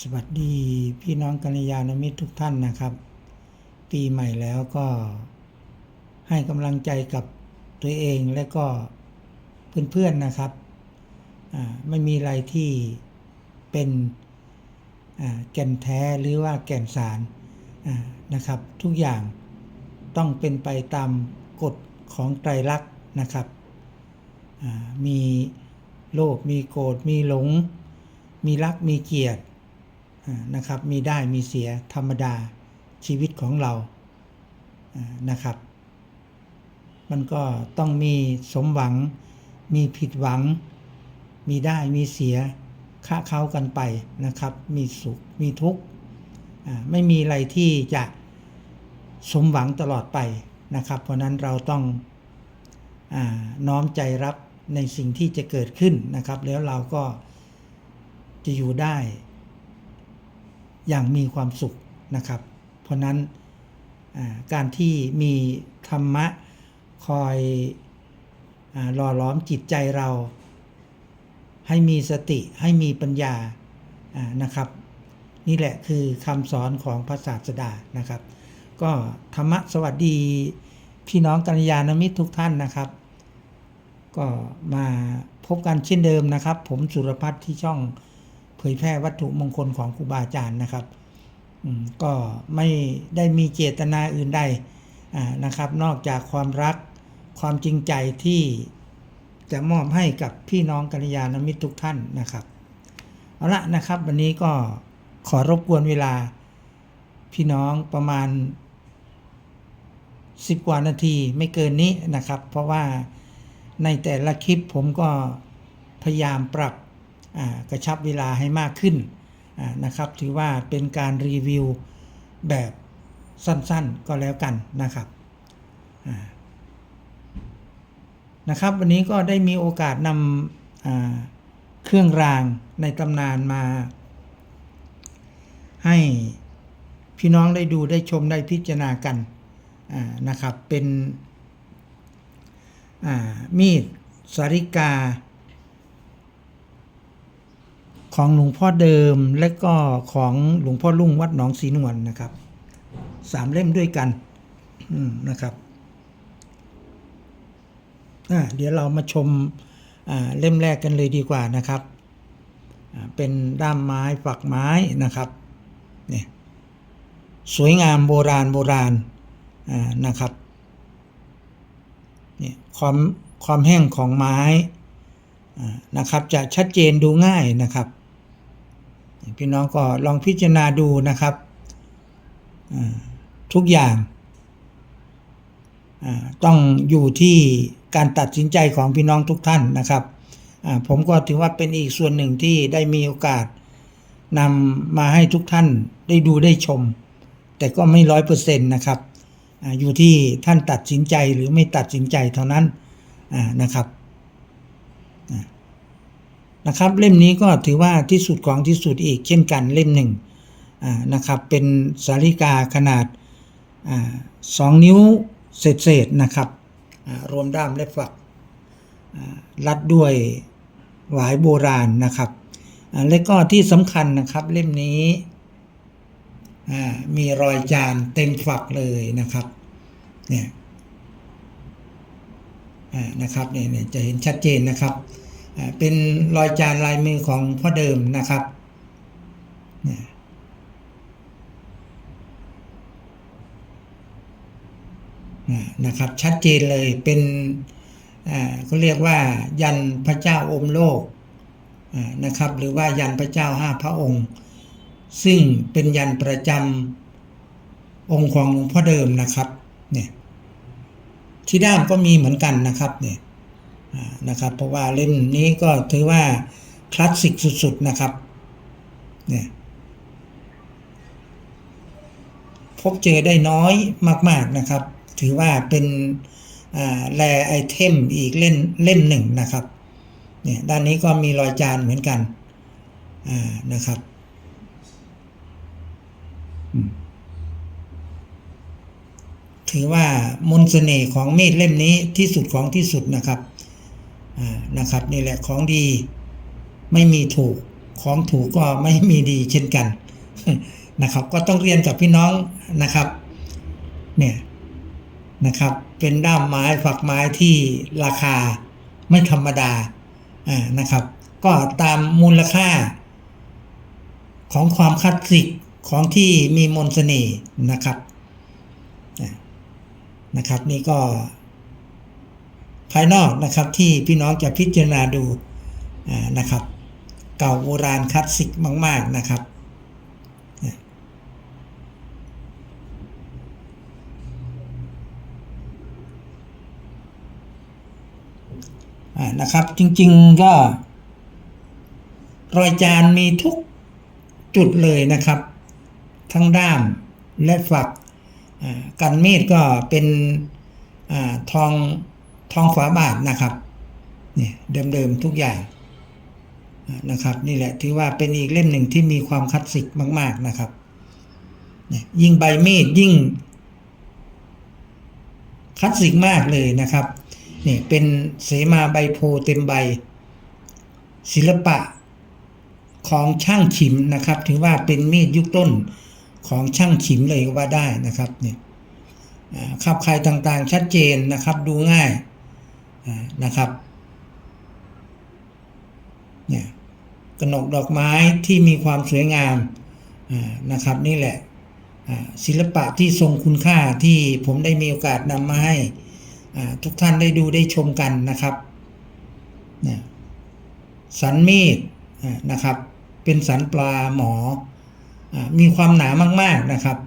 สวัสดีพี่น้องกัลยาณมิตรทุกท่านนะครับ ปีใหม่แล้วก็ให้กำลังใจกับตัวเองและก็เพื่อนๆนะครับ ไม่มีอะไรที่เป็นแก่นแท้หรือว่าแก่นสารนะครับ ทุกอย่างต้องเป็นไปตามกฎของไตรลักษณ์นะครับ มีโลภมีโกรธมีหลง มีรักมีเกลียดอ่า นะครับ มีได้มีเสียธรรมดาชีวิตของเรานะครับ มันก็ต้องมีสมหวัง มีผิดหวัง มีได้มีเสียค้าเข้ากันไปนะครับ มีสุขมีทุกข์ไม่มีอะไรที่จะสมหวังตลอดไปนะครับ เพราะนั้นเราต้องอน้อมใจรับในสิ่งที่จะเกิดขึ้นนะครับ แล้วเราก็จะอยู่ได้ อย่างมีความสุขนะครับ เพราะนั้นการที่มีธรรมะคอยหล่อล้อมจิตใจเรา ให้มีสติให้มีปัญญานะครับ นี่แหละคือคำสอนของพระศาสดานะครับ ก็ธรรมะสวัสดีพี่น้องกัลยาณมิตรทุกท่านนะครับ ก็มาพบกันเช่นเดิมนะครับ ผมสุรพัฒน์ที่ช่อง เผยแพร่วัตถุมงคลของครูบาอาจารย์นะครับก็ไม่ได้มีเจตนาอื่นใดนะครับ นอกจากความรักความจริงใจที่จะมอบให้กับพี่น้องกัลยาณมิตรทุกท่านนะครับเอาละนะครับ วันนี้ก็ขอรบกวนเวลาพี่น้องประมาณ 10 กว่านาทีไม่เกินนี้นะครับ เพราะว่าในแต่ละคลิปผมก็พยายามปรับ กระชับเวลาให้มากขึ้นนะครับ ถือว่าเป็นการรีวิวแบบสั้นๆก็แล้วกันนะครับนะครับ วันนี้ก็ได้มีโอกาสนำเครื่องรางในตำนานมา ให้พี่น้องได้ดูได้ชมได้พิจารณากันนะครับเป็นมีดสาริกา ของหลวงพ่อเดิมและก็ของหลวงพ่อลุ่งวัดหนองศรีนวลนะครับสามเล่มด้วยกันนะครับเดี๋ยวเรามาชมาเล่มแรกกันเลยดีกว่านะครับ เป็นด้ามไม้ฝักไม้นะครับเนี่ยสวยงามโบราณโบราณนะครับเนี่ยความความแห้งของไม้นะครับ จะชัดเจนดูง่ายนะครับ พี่น้องก็ลองพิจารณาดูนะครับทุกอย่างต้องอยู่ที่การตัดสินใจของพี่น้องทุกท่านนะครับผมก็ถือว่าเป็นอีกส่วนหนึ่งที่ได้มีโอกาสนำมาให้ทุกท่านได้ดูได้ชม แต่ก็ไม่ร้อยเปอร์เซ็นต์นะครับอยู่ที่ท่านตัดสินใจหรือไม่ตัดสินใจเท่านั้นนะครับ นะครับ เล่มนี้ก็ถือว่าที่สุดของที่สุดอีกเช่นกันเล่มหนึ่งนะครับเป็นสาริกาขนาดอสองนิ้วเศษๆนะครับรวมด้ามและฝักอ่ารัดด้วยหวายโบราณนะครับและก็ที่สำคัญนะครับเล่มนี้มีรอยจานเต็มฝักเลยนะครับเนี่ยนะครับเนี่ยจะเห็นชัดเจนนะครับ เป็นรอยจานลายมือของพ่อเดิมนะครับนะครับชัดเจนเลยเป็นอ่าเขาเรียกว่ายันพระเจ้าอมโลกนะครับหรือว่ายันพระเจ้าห้าพระองค์ ซึ่งเป็นยันประจำองค์ของหลวงพ่อเดิมนะครับเนี่ยที่ด้ามก็มีเหมือนกันนะครับเนี่ย นะครับ เพราะว่าเล่มนี้ก็ถือว่าคลาสสิกสุดๆนะครับเนี่ยพบเจอได้น้อยมาก ๆนะครับ ถือว่าเป็นแรไอเทมอีกเล่มเล่มหนึ่งนะครับเนี่ยด้านนี้ก็มีรอยจานเหมือนกันนะครับถือว่ามนเสน่ห์ของมีดเล่มนี้ที่สุดของที่สุดนะครับ นะครับนี่แหละของดีไม่มีถูกของถูกก็ไม่มีดีเช่นกันนะครับก็ต้องเรียนกับพี่น้องนะครับเนี่ยนะครับเป็นด้ามไม้ฝักไม้ที่ราคาไม่ธรรมดาอ่านะครับ ก็ตามมูลค่า ของความคลาสสิกของที่มีมนต์เสน่ห์นะครับนะครับนี่ก็ ภายนอกนะครับที่พี่น้องจะพิจารณาดูนะครับ เก่าโบราณคลาสสิกมาก ๆนะครับนะครับจริงๆก็รอยจานมีทุกจุดเลยนะครับ ทั้งด้ามและฝักกันมีดก็เป็นอทอง ทองฝาบาทนะครับเนี่ยเดิมๆทุกอย่างนะครับ นี่แหละถือว่าเป็นอีกเล่มหนึ่งที่มีความคลาสสิกมาก ๆนะครับยิ่งใบมีดยิ่งคลาสสิกมากเลยนะครับนี่เป็นเสมาใบโพเต็มใบ ศิลปะของช่างขิมนะครับ ถือว่าเป็นมีดยุคต้นของช่างขิมเลยก็ว่าได้นะครับเนี่ยอ่าขับใครต่างๆชัดเจนนะครับดูง่าย นะครับเนี่ยกระหนกดอกไม้ที่มีความสวยงามนะครับนี่แหละศิลปะที่ทรงคุณค่าที่ผมได้มีโอกาสนำมาให้ทุกท่านได้ดูได้ชมกันนะครับสันมีดนะครับ เป็นสันปลาหมออมีความหนามาก ๆนะครับ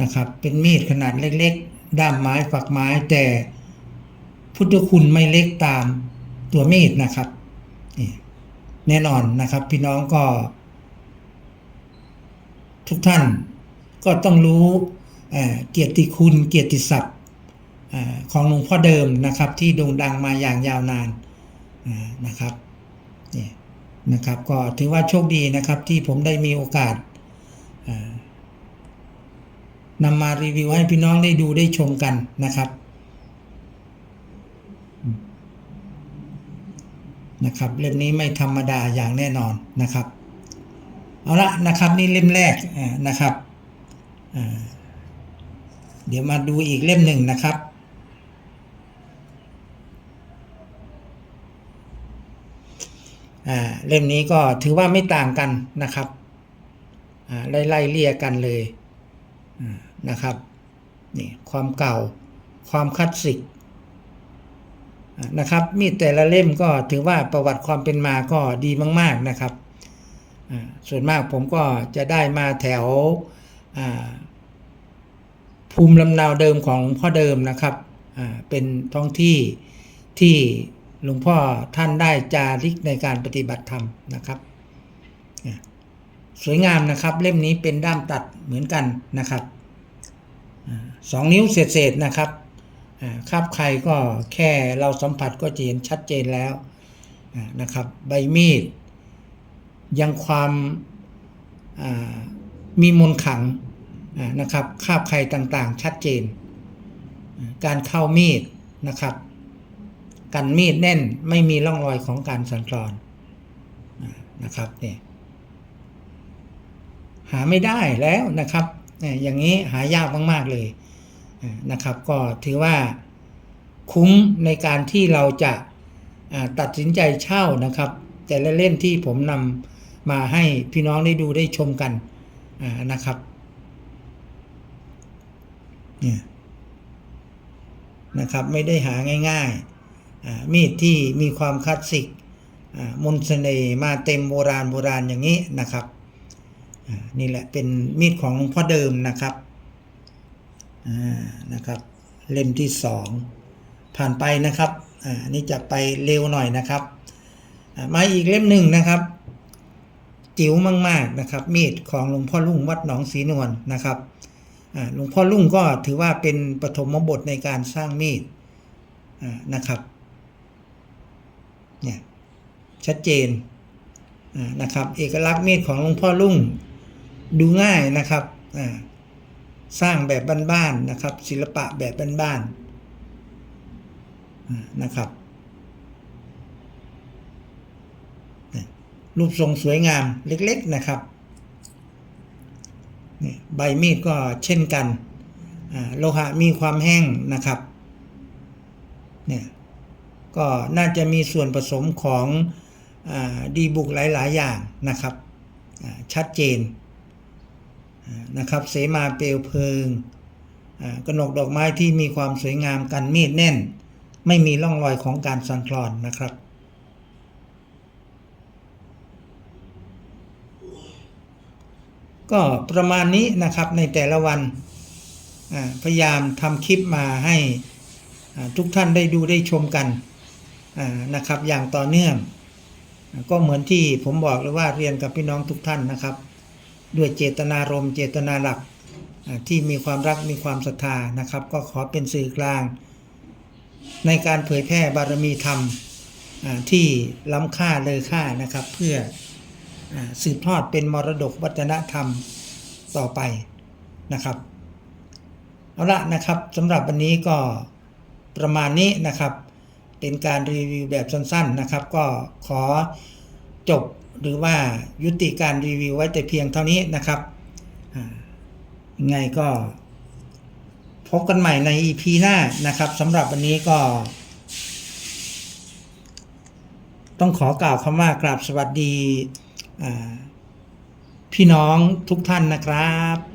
นะครับ เป็นมีดขนาดเล็ก ๆ ด้ามไม้ฝักไม้แต่พุทธคุณไม่เล็กตามตัวมีดนะครับแน่นอนนะครับ พี่น้องก็ ทุกท่านก็ต้องรู้เกียรติคุณเกียรติศัพท์ของหลวงพ่อเดิมนะครับ ที่โด่งดังมาอย่างยาวนานนะครับนี่นะครับ ก็ถือว่าโชคดีนะครับที่ผมได้มีโอกาส นำมารีวิวให้พี่น้องได้ดูได้ชมกันนะครับนะครับเล่มนี้ไม่ธรรมดาอย่างแน่นอนนะครับ เอาละนะครับนี่เล่มแรกนะครับเดี๋ยวมาดูอีกเล่มหนึ่งนะครับอ่าเล่มนี้ก็ถือว่าไม่ต่างกันนะครับอ่าไล่ไล่เลี่ยกันเลยอ่า นะครับนี่ความเก่าความคลาสสิกนะครับมีดแต่ละเล่มก็ถือว่าประวัติความเป็นมาก็ดีมาก ๆนะครับส่วนมากผมก็จะได้มาแถวภูมิลำนาเดิมของหลวงพ่อเดิมนะครับเป็นท้องที่ที่หลวงพ่อท่านได้จาริกในการปฏิบัติธรรมนะครับ สวยงามนะครับเล่มนี้เป็นด้ามตัดเหมือนกันนะครับ อ่าสองนิ้วเศษๆนะครับคาบใครก็แค่เราสัมผัสก็จะเห็นชัดเจนแล้วนะครับ ใบมีด ยังความมีมนขังนะครับคาบใครต่างๆ ชัดเจน การเข้ามีดนะครับกันมีดแน่นไม่มีร่องรอยของการสั่นคลอนนะครับเนี่ยหาไม่ได้แล้วนะครับอย่างนี้หายากมาก ๆ เลย นะครับ ก็ถือว่าคุ้มในการที่เราจะตัดสินใจเช่านะครับ แต่ละเล่มที่ผมนำมาให้พี่น้องได้ดูได้ชมกันนะครับเนี่ยนะครับไม่ได้หาง่ายๆ มีดที่มีความคลาสสิกมนต์เสน่ห์มาเต็มโบราณโบราณอย่างนี้นะครับนี่แหละเป็นมีดของหลวงพ่อเดิมนะครับ นะครับ เล่มที่สองผ่านไปนะครับอ่านี่จะไปเร็วหน่อยนะครับอ่ามาอีกเล่มหนึ่งนะครับ จิ๋วมากๆนะครับ มีดของหลวงพ่อลุ่งวัดหนองศรีนวลนะครับอ่าหลวงพ่อลุ่งก็ถือว่าเป็นปฐมบทในการสร้างมีดอ่านะครับเนี่ยชัดเจนอ่านะครับ เอกลักษณ์มีดของหลวงพ่อลุ่งดูง่ายนะครับอ่า สร้างแบบบ้านๆนะครับ ศิลปะแบบบ้านๆนะครับ รูปทรงสวยงามเล็กๆนะครับใบมีดก็เช่นกันโลหะมีความแห้งนะครับเนี่ยก็น่าจะมีส่วนผสมของอดีบุกหลาย ๆ อย่างนะครับชัดเจน นะครับเสมาเปลวเพลิงกระหนกดอกไม้ที่มีความสวยงามกันมีดแน่น ไม่มีร่องรอยของการสั่นคลอนนะครับก็ประมาณนี้นะครับในแต่ละวันพยายามทำคลิปมาให้ทุกท่านได้ดูได้ชมกันนะครับอย่างต่อเนื่อง ก็เหมือนที่ผมบอกเลยว่าเรียนกับพี่น้องทุกท่านนะครับ ด้วยเจตนารมณ์เจตนาหลักที่มีความรักมีความศรัทธานะครับ ก็ขอเป็นสื่อกลาง ในการเผยแพร่บารมีธรรมที่ล้ำค่าเลอค่านะครับ เพื่ออสืบทอดเป็นมรดกวัฒนธรรมต่อไปนะครับเอาละนะครับสำหรับวันนี้ก็ประมาณนี้นะครับ เป็นการรีวิวแบบสั้นๆนะครับ ก็ขอจบ หรือว่ายุติการรีวิวไว้แต่เพียงเท่านี้นะครับยังไงก็ พบกันใหม่ใน EP หน้านะครับสำหรับวันนี้ก็ ต้องขอกล่าวคำว่ากราบสวัสดีพี่น้องทุกท่านนะครับ